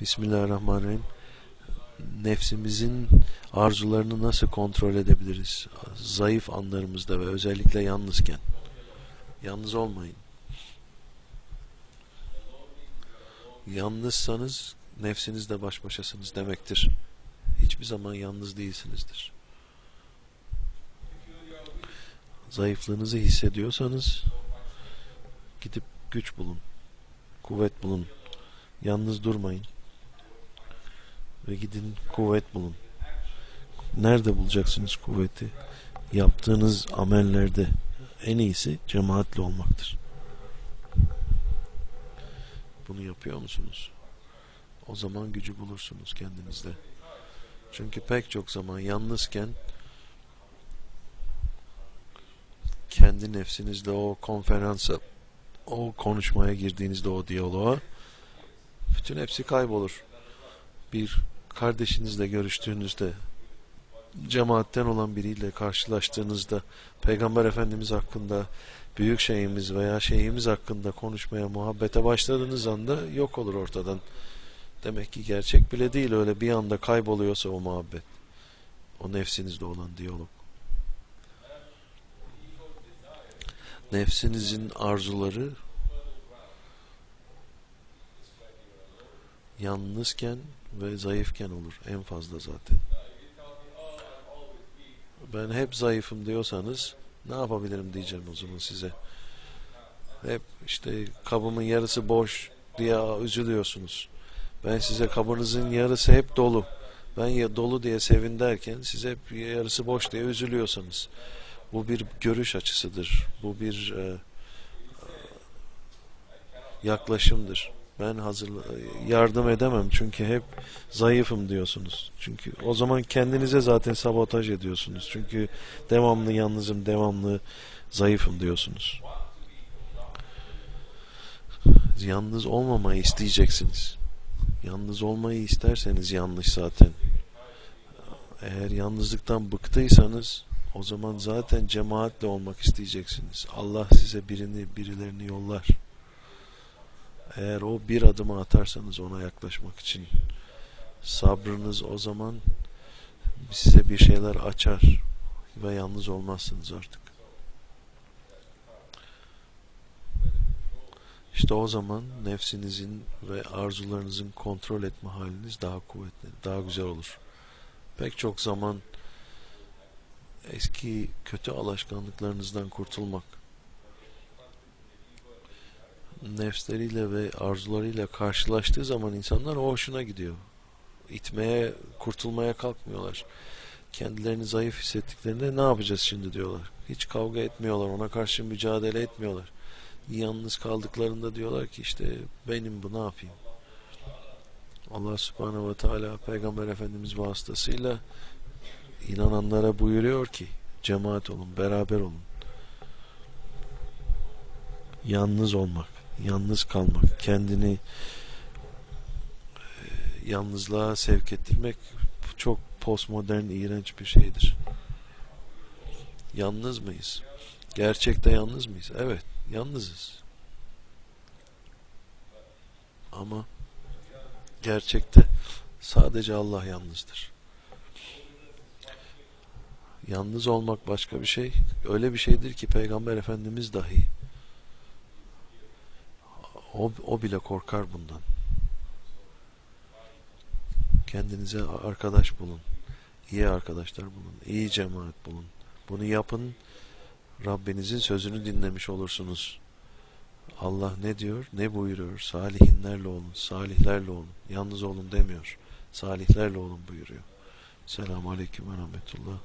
Bismillahirrahmanirrahim. Nefsimizin arzularını nasıl kontrol edebiliriz? Zayıf anlarımızda ve özellikle yalnızken. Yalnız olmayın. Yalnızsanız nefsinizle baş başasınız demektir. Hiçbir zaman yalnız değilsinizdir. Zayıflığınızı hissediyorsanız gidip güç bulun, kuvvet bulun. Yalnız durmayın. Ve gidin kuvvet bulun. Nerede bulacaksınız kuvveti? Yaptığınız amellerde en iyisi cemaatle olmaktır. Bunu yapıyor musunuz? O zaman gücü bulursunuz kendinizde. Çünkü pek çok zaman yalnızken kendi nefsinizle o konferansa, o konuşmaya girdiğinizde o diyaloğa bütün hepsi kaybolur. Bir kardeşinizle görüştüğünüzde cemaatten olan biriyle karşılaştığınızda Peygamber Efendimiz hakkında büyük şeyimiz veya şeyimiz hakkında konuşmaya muhabbete başladığınız anda yok olur ortadan. Demek ki gerçek bile değil öyle bir anda kayboluyorsa o muhabbet. O nefsinizde olan diyalog. Nefsinizin arzuları yalnızken ve zayıfken olur en fazla zaten. Ben hep zayıfım diyorsanız ne yapabilirim diyeceğim o zaman size. Hep işte kabımın yarısı boş diye üzülüyorsunuz. Ben size kabınızın yarısı hep dolu. Ben ya dolu diye sevin derken siz hep yarısı boş diye üzülüyorsanız. Bu bir görüş açısıdır. Bu bir e, yaklaşımdır. Ben hazır yardım edemem çünkü hep zayıfım diyorsunuz. Çünkü o zaman kendinize zaten sabotaj ediyorsunuz. Çünkü devamlı yalnızım, devamlı zayıfım diyorsunuz. Yalnız olmamayı isteyeceksiniz. Yalnız olmayı isterseniz yanlış zaten. Eğer yalnızlıktan bıktıysanız o zaman zaten cemaatle olmak isteyeceksiniz. Allah size birini birilerini yollar. Eğer o bir adımı atarsanız ona yaklaşmak için sabrınız o zaman size bir şeyler açar ve yalnız olmazsınız artık. İşte o zaman nefsinizin ve arzularınızın kontrol etme haliniz daha kuvvetli, daha güzel olur. Pek çok zaman eski kötü alışkanlıklarınızdan kurtulmak, nefsleriyle ve arzularıyla karşılaştığı zaman insanlar o hoşuna gidiyor. İtmeye, kurtulmaya kalkmıyorlar. Kendilerini zayıf hissettiklerinde ne yapacağız şimdi diyorlar. Hiç kavga etmiyorlar, ona karşı mücadele etmiyorlar. Yalnız kaldıklarında diyorlar ki işte benim bu ne yapayım. Allah subhanehu ve teala peygamber efendimiz vasıtasıyla inananlara buyuruyor ki cemaat olun, beraber olun. Yalnız olmak, yalnız kalmak, kendini e, yalnızlığa sevk ettirmek çok postmodern, iğrenç bir şeydir. Yalnız mıyız? Gerçekte yalnız mıyız? Evet, yalnızız. Ama gerçekte sadece Allah yalnızdır. Yalnız olmak başka bir şey. Öyle bir şeydir ki Peygamber Efendimiz dahi o, o bile korkar bundan. Kendinize arkadaş bulun. İyi arkadaşlar bulun. İyi cemaat bulun. Bunu yapın. Rabbinizin sözünü dinlemiş olursunuz. Allah ne diyor? Ne buyuruyor? Salihinlerle olun. Salihlerle olun. Yalnız olun demiyor. Salihlerle olun buyuruyor. Selamun Aleyküm ve Rahmetullah.